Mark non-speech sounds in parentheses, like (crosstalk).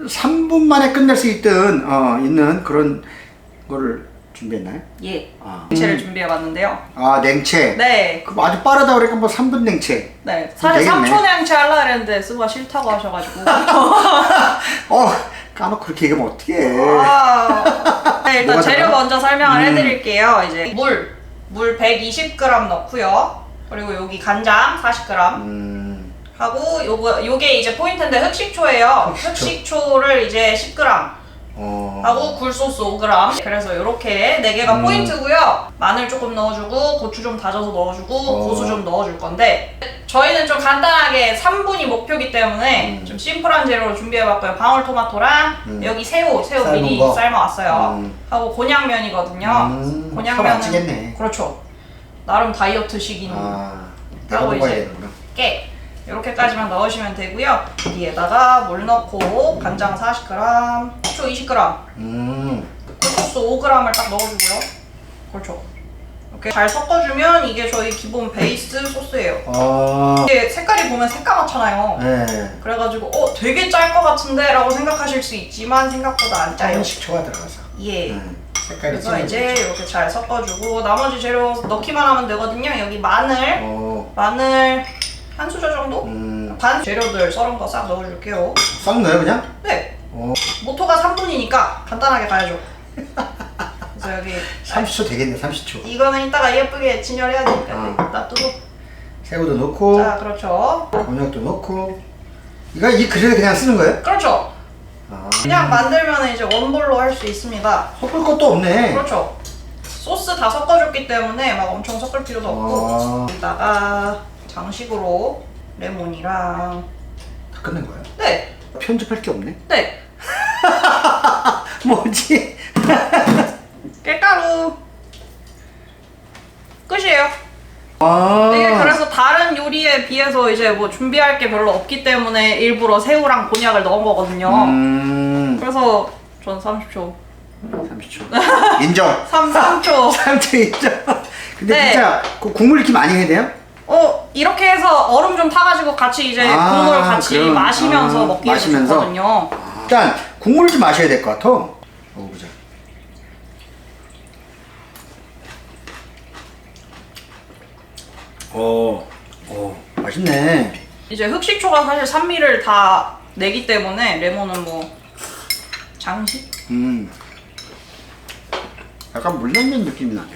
3분 만에 끝낼 수 있던 어, 있는 그런 거를 준비했나요? 예. 아, 냉채를 준비해봤는데요. 아 냉채. 네. 그 아주 빠르다 그러니까 뭐 3분 냉채. 네. 사실 되겠네. 3초 냉채 하려 했는데 수가 싫다고 하셔가지고. (laughs) 어 까놓고 그렇게 얘기하면 어떡해. 아. 네, 일단 뭐가 재료 들어가? 먼저 설명을 음. 해드릴게요. 이제 물, 물 120g 넣고요. 그리고 여기 간장 40g 음, 하고 요거 요게 이제 포인트인데 흑식초예요. 흑식초. 흑식초를 이제 10g 어. 하고 굴소스 5g. 그래서 이렇게 네 개가 음. 포인트고요. 마늘 조금 넣어주고 고추 좀 다져서 넣어주고 어. 고수 좀 넣어줄 건데 저희는 좀 간단하게 3분이 목표기 때문에 음. 좀 심플한 재료로 준비해봤고요. 방울토마토랑 음. 여기 새우, 새우 삶은 미리 거? 삶아왔어요. 음. 하고 곤약면이거든요. 음, 곤약면은 안 찌겠네. 그렇죠. 나름 다이어트식인 아, 하고 먹어야 이제 되는구나. 깨 이렇게까지만 넣으시면 되고요. 여기에다가 물 넣고 간장 40g, 후추 20g, 음, 굴소스 5g을 딱 넣어주고요. 그렇죠. 이렇게 잘 섞어주면 이게 저희 기본 베이스 소스예요. 어, 이게 색깔이 보면 새까맣잖아요. 네. 그래가지고 어 되게 짤 것 같은데 라고 생각하실 수 있지만 생각보다 안 짜요. 식초가 들어가서. 예. 음, 색깔이 그래서 진하게 이제. 이렇게 잘 섞어주고 나머지 재료 넣기만 하면 되거든요. 여기 마늘, 어, 마늘 한 수저 정도? 음, 반 재료들 썰은 거 싹 넣어줄게요. 썩 넣어요 그냥? 네. 어, 모토가 3분이니까 간단하게 가야죠. 그래서 여기 30초 되겠네 30초. 이거는 이따가 예쁘게 진열해야 되니까 아. 놔두고. 새우도 넣고, 자, 그렇죠. 곤약도 넣고. 이거 이 그릇에 그냥 쓰는 거예요? 그렇죠. 아, 그냥 만들면 이제 원볼로 할 수 있습니다. 섞을 것도 없네. 그렇죠. 소스 다 섞어줬기 때문에 막 엄청 섞을 필요도 없고 아. 여기다가 장식으로 레몬이랑 다 끝낸 거예요? 네, 편집할 게 없네. 네 (laughs) 뭐지? (laughs) 깻가루 끝이에요. 아, 이게 그래서 다른 요리에 비해서 이제 뭐 준비할 게 별로 없기 때문에 일부러 새우랑 곤약을 넣은 거거든요. 음, 그래서 전 30초, 30초. 인정. 3, 3초. 3초 인정. 근데 네. 진짜 그 국물 이렇게 많이 해야 돼요? 어 이렇게 해서 얼음 좀 타가지고 같이 이제 아, 국물 같이 그럼, 마시면서 아, 먹기가 마시면서? 좋거든요. 일단 국물을 좀 마셔야 될 것 같아. 먹어보자. 오, 오, 맛있네. 이제 흑식초가 사실 산미를 다 내기 때문에 레몬은 뭐 장식? 음, 약간 물냉면 느낌이 나네.